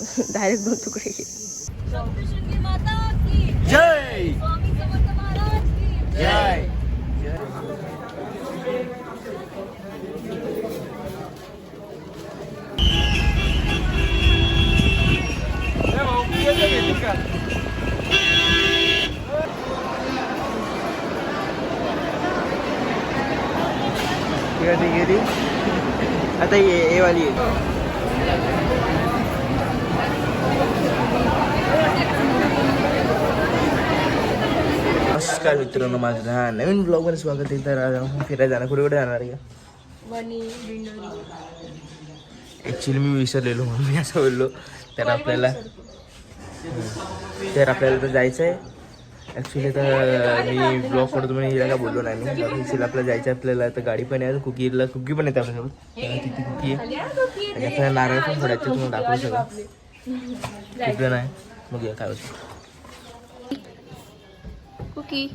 Direct दोन तुकडे जय! स्वामी समर्थ महाराज की जय! गेली आता ये ये वाली आहे नमस्कार मित्रांनो माझं हा नवीन ब्लॉगमध्ये स्वागत आहे तर आज आपण फिरायला जाणार कुठे कुठे जाणार आहे? ॲक्च्युली मी विसरलेलो म्हणून मी असं बोललो. तर आपल्याला तर आपल्याला तर जायचं आहे. ॲक्च्युली तर मी ब्लॉग करतो म्हणून हिला का बोललो नाही मी. ॲक्च्युली आपल्याला जायचं आहे आपल्याला. तर गाडी पण आहे कुकीला कुकी पण येते आपल्यासोबत तिथे कुकी आहे. आणि आपल्याला नारळ पण फोडायचे तुम्हाला दाखवू सगळं कुठलं नाही? मग या काय होतं. कुकी.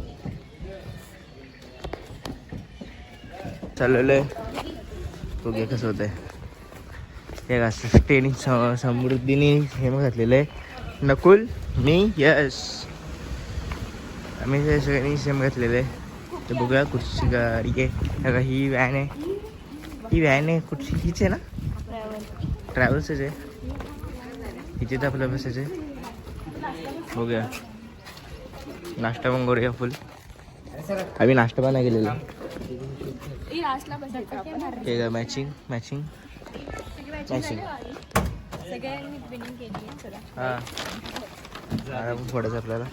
चाललेलं आहे बघूया कसं होतंय. हे का ट्रेनिंग समृद्धीने हे मग घातलेलं आहे. नकुल मी यस आम्ही सगळ्यांनी सेम घातलेलं आहे. तर बघूया कुठची गाडी आहे. का ही व्हॅन आहे. ही व्हॅन आहे कुठची? हीच आहे ना? ट्रॅव्हल्सच आहे. हिचे तर आपल्या बसायचं आहे. बघूया. नाश्ता पण करूया फुल आम्ही नाश्ता पण नाही केलेला. आपण मॅचिंग मॅचिंग मॅचिंग केली हां. फोडायचं आपल्याला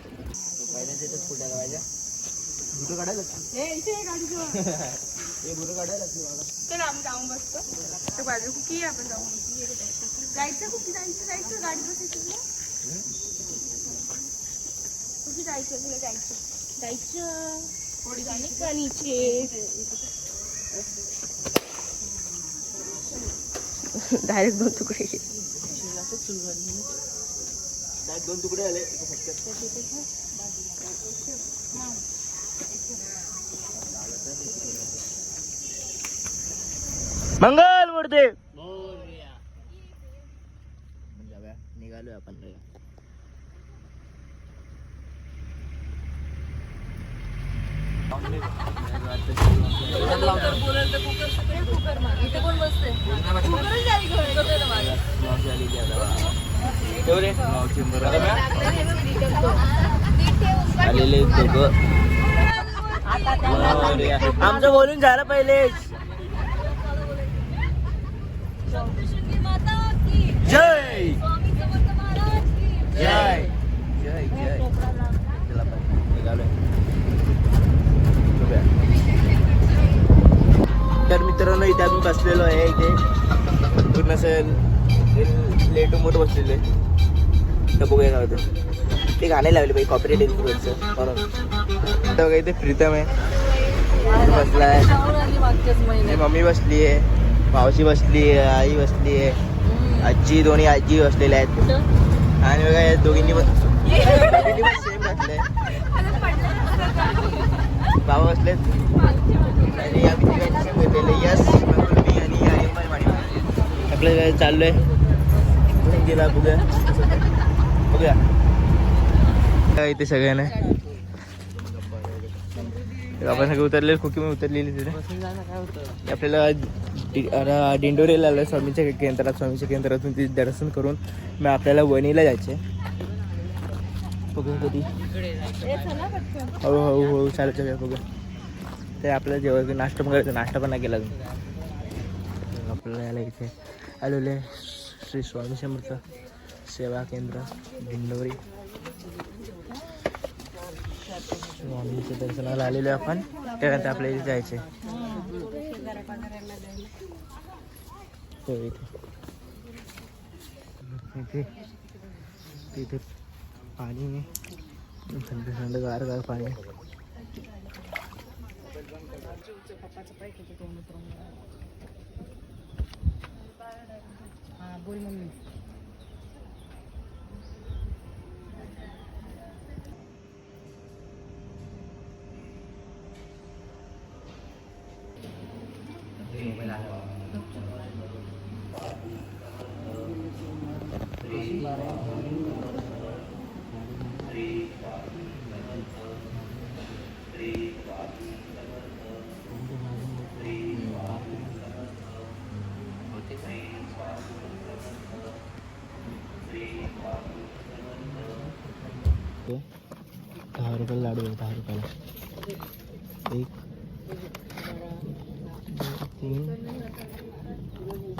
चला आम्ही जाऊन बसतो बाजू कुकी आपण जाऊन जायचं कुकी जायचं जायचं गाडी बसायची. कुकी जायचं तुला जायचं जायचं. थोडी जाणे का नीचे डायरेक्ट दोन तुकडे. घे दोन तुकडे आले. मंगल मूर्ती निघालोय आपण इथे कोण बसते कुकरच जाईल घरी. बघा ना माझं. आलेले आमचं बोलून झालं की जय. जय जय चला आपण निघालोय बघूया. तर मित्रांनो इथे आम्ही बसलेलो आहे इथे. पूर्ण असं लेट मोठ बसलेलो आहे. तर बघूया काय होतं ते गाणे लावले पाहिजे कॉपरेट इन्फ्लुएन्सर म्हणून. आता बघा इथे प्रीतम आहे. बसला आहे मम्मी बसली आहे. मावशी बसली आहे आई बसली आहे. आजी दोन्ही आजी बसलेल्या आहेत. आणि बघा या दोघींनी पण बाबा असलेत. बसलेत आणि आम्ही तिघांनी सेम यस मी आणि आपलं काय चाललोय. कुठून गेला बघूया. बघूया. काय इथे सगळ्यांना? आपण सगळे उतरले खोकी उतरलेली तिथे. आपल्याला डिंडोरीला दिंडोरीला आलं स्वामीच्या केंद्रात स्वामीच्या केंद्रातून तिथे दर्शन करून मग आपल्याला वणीला जायचे बघू कधी. हळूहळू हळू चालत जाऊया बघू ते आपल्याला जेव्हा नाश्ता पण करायचं नाश्ता पण नाही केला आपल्याला यायला इथे आलेले श्री स्वामी समर्थ सेवा केंद्र दिंडोरी. स्वामीच्या दर्शनाला आलेलो आहे आपण. त्यानंतर आपल्याला इथे जायचे हो इथे. तिथे पाणी രണ്ട് കാറ് കാറ് പണി बोल मम्मी दहा रुपयाला लाडू आहे दहा रुपयाला. एक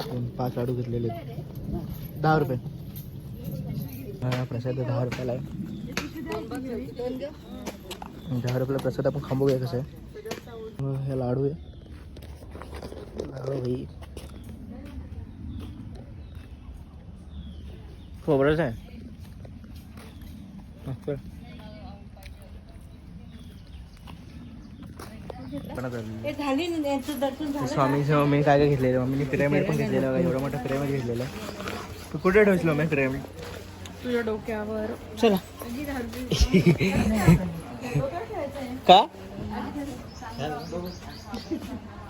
तीन पाच लाडू घेतलेले दहा रुपये. हा प्रसाद दहा रुपयाला आहे. दहा रुपयाला प्रसाद आपण खांबू घ्या कसं आहे. हे लाडू आहे. लाडू भाई खोबरंच आहे. हे स्वामीचं मम्मीने काय काय घेतलेलं? मम्मीने पिरामिड पण घेतलेलं बघा एवढा मोठा पिरामिड घेतलेला. तू कुठे ठेवशील मम्मी पिरामिड? तुझ्या डोक्यावर. चला. का?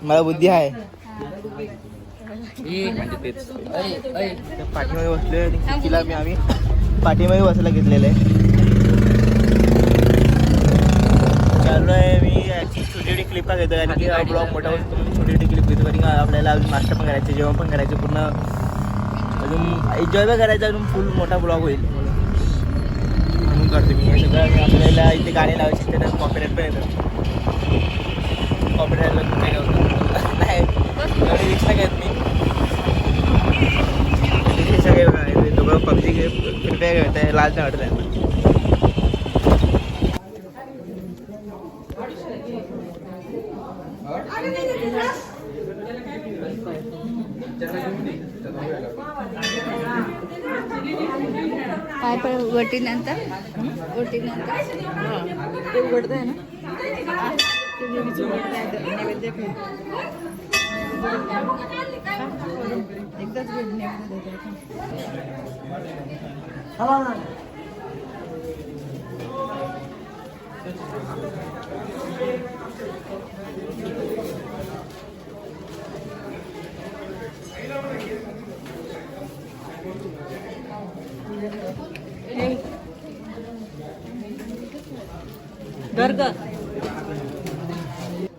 मला बुद्धी आहे. पाठीमध्ये बसले आणि तिला मी आम्ही पाठीमध्ये बसायला घेतलेलं आहे चालू आहे मी छोटी छोटी क्लिप का घेतो कारण की ब्लॉग मोठा होतो छोटी छोटी क्लिप घेतो कारण आपल्याला अजून नाश्ता पण करायचं जेवण पण करायचं पूर्ण अजून एन्जॉय पण करायचं अजून फुल मोठा ब्लॉग होईल म्हणून करतो मी हे सगळं आपल्याला इथे गाणी लावायची त्याला कॉपीराईट पण येतं कॉपीराईटला काही नव्हतं नाही एवढी रिक्स नाही घेत मी. खेळ फ्री आहे लाल वाटत आहे पाय पाय वटी नंतर वटी नंतर ते उघडतंय ना ते देवीचं नैवेद्य एकदाच भेट नैवेद्य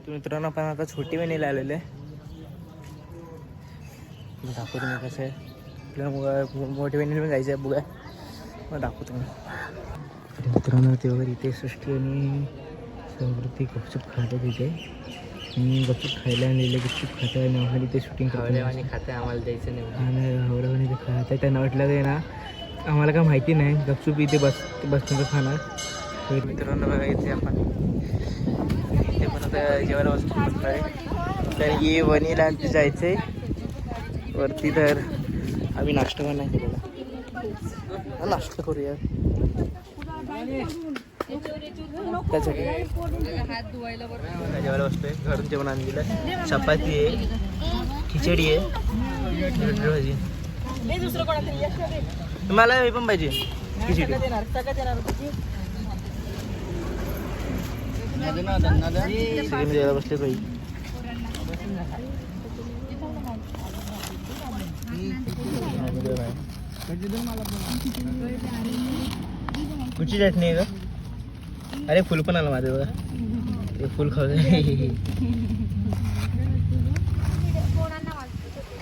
मित्रांनो आपण आता छोटी वेणीला आलेले दाखवतो मी कसं आहे. आपल्याला मोठी पण जायचं आहे बघा मग दाखवतो मी तर मित्रांनो ते वगैरे इथे सृष्टी आणि समृद्धी गपचूप खातात तिथे. आणि गपचूप खायला आणलेले गपचूप खातात आणि आम्हाला इथे शूटिंग आणि खाते आम्हाला द्यायचं नाही आणि हवडावाने ते खात. आहे त्यांना वाटलं ते ना आम्हाला काय माहिती नाही. गपचूप इथे बस बसून खाणार. तर मित्रांनो बघा इथे आपण इथे पण आता जेवायला बसणार आहे तर ये वनीला जायचं आहे वरती तर आम्ही नाश्ता पण नाही केलेला. नाश्ता करूया. त्यासाठी जेवायला बसतोय. घरून जेवण आणलेलं चपाती आहे. खिचडी आहे. भाजी. मला हे पण पाहिजे. खिचडी. सगळ्यात जेवायला बसले पाहिजे कुठची चटणी आहे का अरे फुल पण आलं माझं बघा. ते फुल खाऊ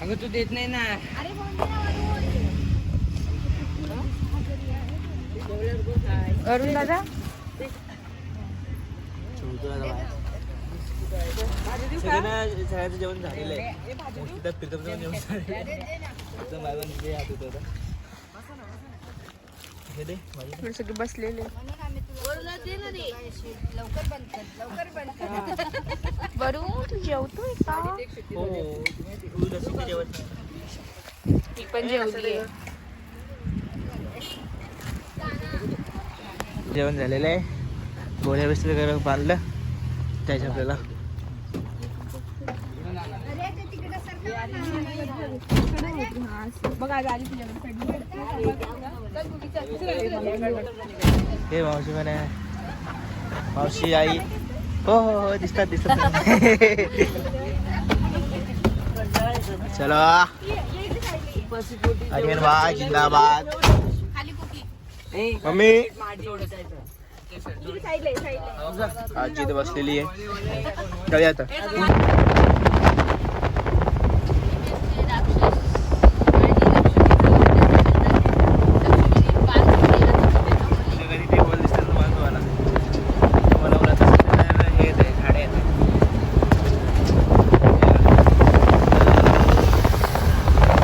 अगं तू देत नाही ना. अरुण दादा? जेवण झालेलं आहे. हे सगळे बसलेले लवकर बंद कर लवकर बंद कर बरू तू जेवतोय का? हो जशी ते जेवण ती पण जेवली जेवण झालेलं आहे. गोळ्या बिस्तर वगैरे बांधलं त्याच्या आपल्याला. बघ आज आली तुझ्याकडे हे मावशी म्हणे. मावशी आई. हो हो हो दिसतात दिसतात. चलो. अरे वा जिंदाबाद. मम्मी. आजी तर बसलेली आहे. जाऊया आता कधी ते बोल दिसतात तुम्हाला तुम्हाला मला बोलत असतात, हे येते झाडे येते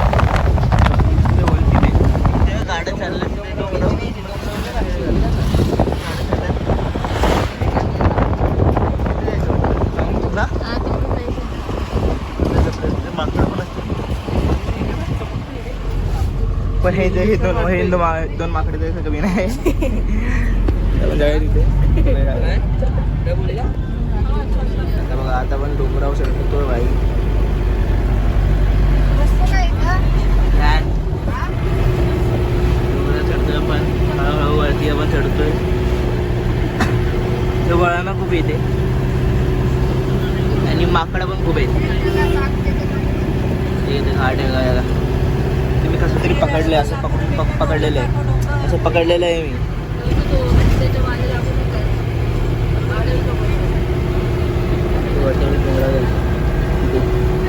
ते बोलते ते. ते गाड्या चालल्या तिथे डोंगरावर. सांगू तुला? ते माकडं पण असतात. पण हे जे हे दोन हे दोन मा- दोन माकडे तरी कमी नाही आता बघा आता पण चढतो भाई डोंगरावर चढतोय आपण हळूहळू वरती आपण चढतोय तो वळणं खूप येते. आणि माकडं पण खूप आहेत. हे इथे घाट आहे मी कसं तरी पकडले असं पकडून पक पकडलेलं आहे. असं पकडलेलं आहे मी. ते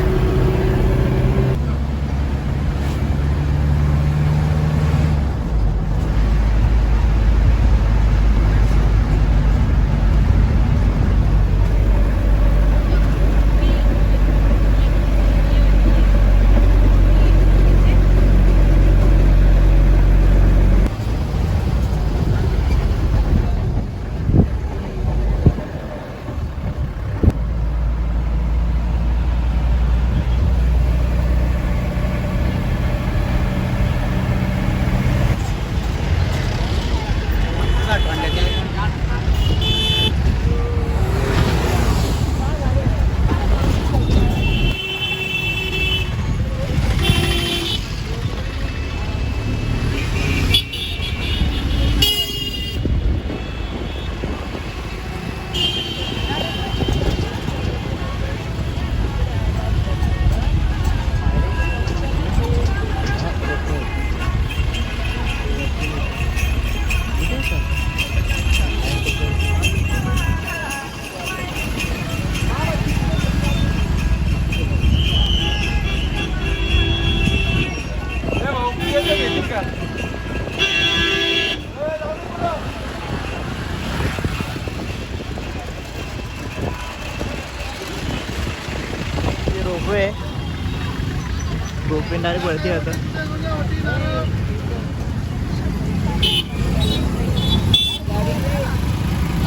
वरती जातं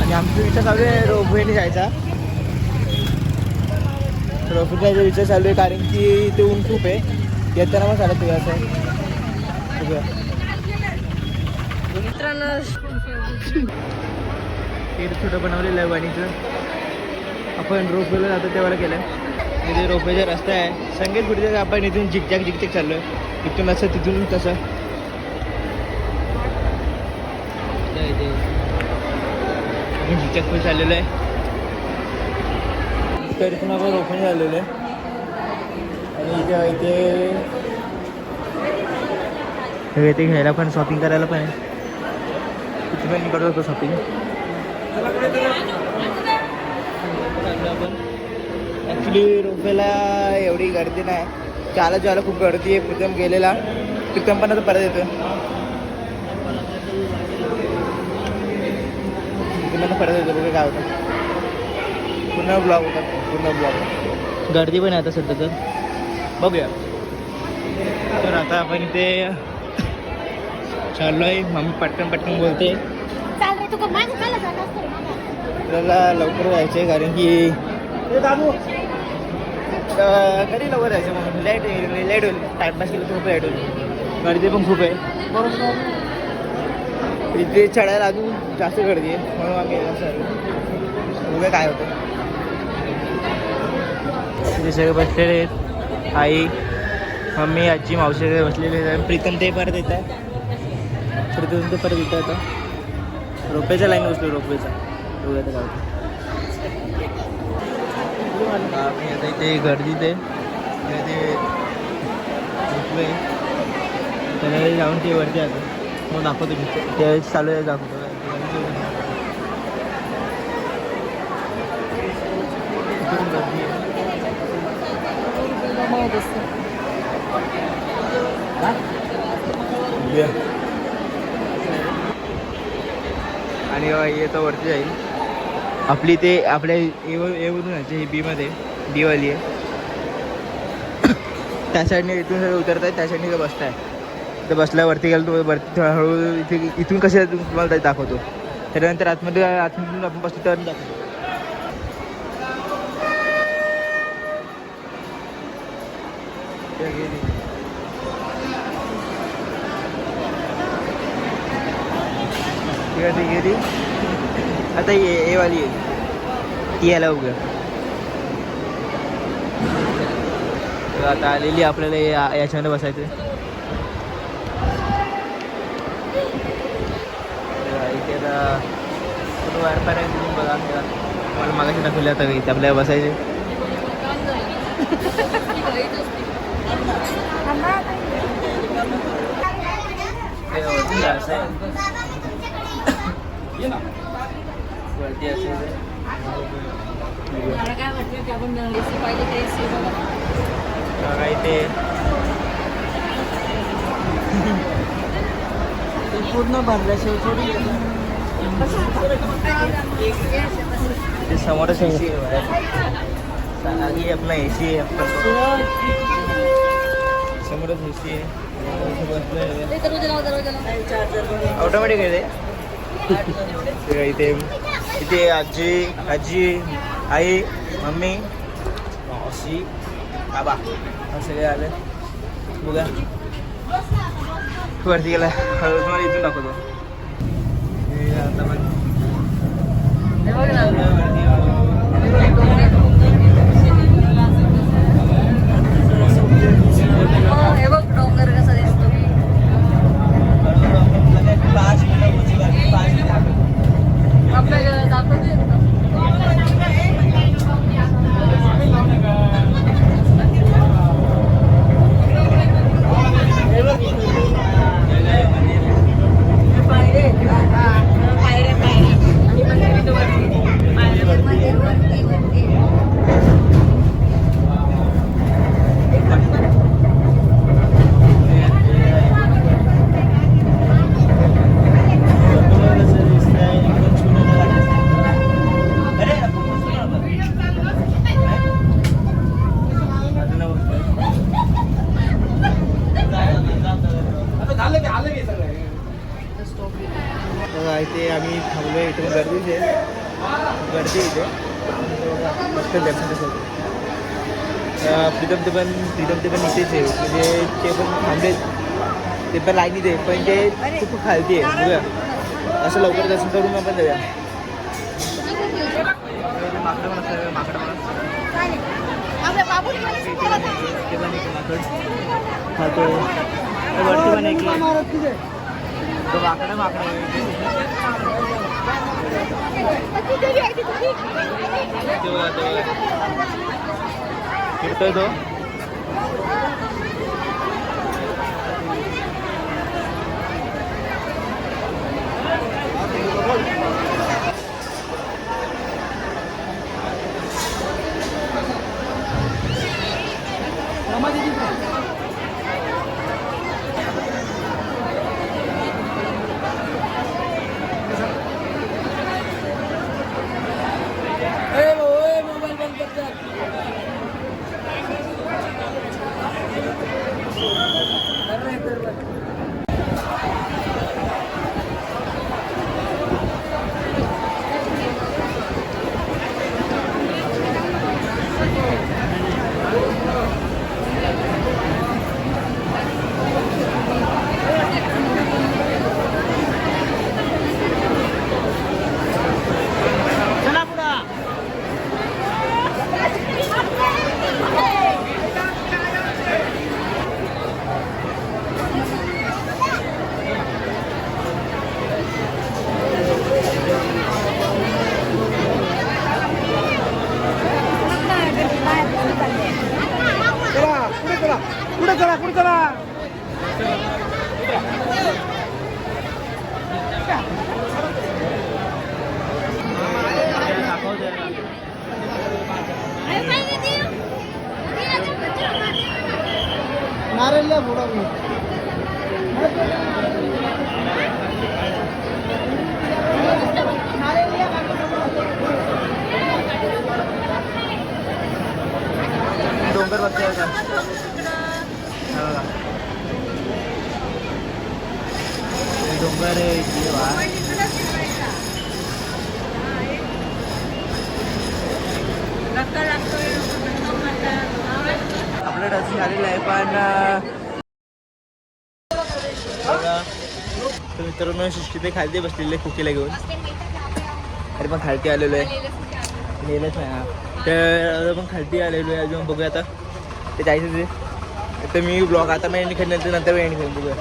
आणि आमचा विचार चालू आहे रोपवेने जायचा. रोपवे जायचा विचार चालू आहे कारण की ते ऊन खूप आहे. येताना मग चालत तुझ्या असं. ते छोटं बनवलेलं आहे वाणीचं. आपण रोपवेला जातो तेव्हा केलं इथे रोपवेचा रस्ता आहे. संगीत पुढे आपण इथून झिकझॅक झिकझॅक चाललो आहे इथून असं तिथून तसं. इथे- इथे. आपण झिकझॅक चाललेलो आहे. तर इथून आपण रोपण आलेलो आहे. आणि इथे इथे घ्यायला पण शॉपिंग करायला पण आहे. तिथे पण करत होतो शॉपिंग आपण ॲक्च्युली रोपेला एवढी गर्दी नाही. चाला चाला खूप गर्दी आहे प्रीतम गेलेला प्रीतम पण आता परत येतो प्रीतम पण परत येतो बघा काय होतं पूर्ण ब्लॉग होता पूर्ण ब्लॉग गर्दी पण आहे आता सध्या तर. बघूया. तर आता आपण इथे चाललो आहे मम्मी पटकन पटकन बोलते. आपल्याला लवकर जायचं आहे कारण की कधी लवकर जायचं मग लेट लेट होईल टाइमपास केलं खूप लेट होईल. गर्दी पण खूप आहे. इथे चढायला अजून जास्त गर्दी आहे म्हणून आम्ही असं बघूया काय होतं. इथे सगळे बसलेले आहेत. आई मम्मी आजी मावशी वगैरे बसलेले आहेत. प्रीतम ते परत येत आहे प्रीतम ते परत येत आहे आता रोपेचा लाईन बसलो रोपेचा बघूया आता आम्ही आता इथे गर्दीत आहे. त्याला जाऊन ते वरती आता मग दाखवतो मी. त्यावेळेस चालू आहे दाखवतो. गर्दी आहे. आणि येतं वरती जाईल. आपली ते आपल्या ए वरून बीमध्ये बीवाली आहे. त्या साईडने इथून उतरत आहे त्या साईडने इथं बसताय. तर बसल्यावरती गेलं तुम्ही वरती हळूहळू इथे इथून कसे तुम्हाला दाखवतो. त्याच्यानंतर आतमध्ये आतमधून आपण बसतो तर दाखवतो. गेली. गेली आता ये ए वाली आहे. ती यायला तर आता आलेली आपल्याला या- याच्यामध्ये बसायचं इथे आता पायर आहे बघा. मला मागाशी दाखवले आता इथे आपल्याला बसायचे घाईच असते ते पूर्ण भरल्याशिवाय थोडी ते समोरच ए सी आहे आपला. ए सी आहे. समोरच ए सी आहे ऑटोमॅटिक आहे ते. ते इथे. इथे आजी आजी आई मम्मी मावशी बाबा सगळे आले. बघा. वरती गेला. तुम्हाला इथून दाखवतो. आता बघ. हे बघ ना हो, हे बघ डोंगर कसा दिसतो आपल्याला दाखवते बघा इथे आम्ही थांबलो इथे पण गर्दीच आहे गर्दी आहे इथे मस्त दर्शन कसं होतं. अं, प्रीतम ते पण प्रीतम ते पण इथेच आहे. म्हणजे ते पण थांबले. ते पण लाईनीत आहे. पण ते खूप खालती आहे. बघा असं लवकर दर्शन करून आपण जाऊया. पण असतं पण. इथे इथे वरती पण माकडं आहे. ते बघा, ते बघा. फिरतोय तो मोबाईल बंद करतात पुढे चला पुढे चला नारळला फोडा मी डोंगर बघतोय का हा बघा. बरे डोंगर आपलं डसिंग झालेलं आहे पण अं, मित्रांनो सृष्टी ते खालती बसलेले कुकीला घेऊन. अरे पण खालती आलेलो आहे. गेलंच नाही हा. तर पण खालती आलेलो आहे अजून बघूया आता. ते जायचं ते. तर मी ब्लॉग आता मी एंड नंतर नंतर एंड करेन बघूया.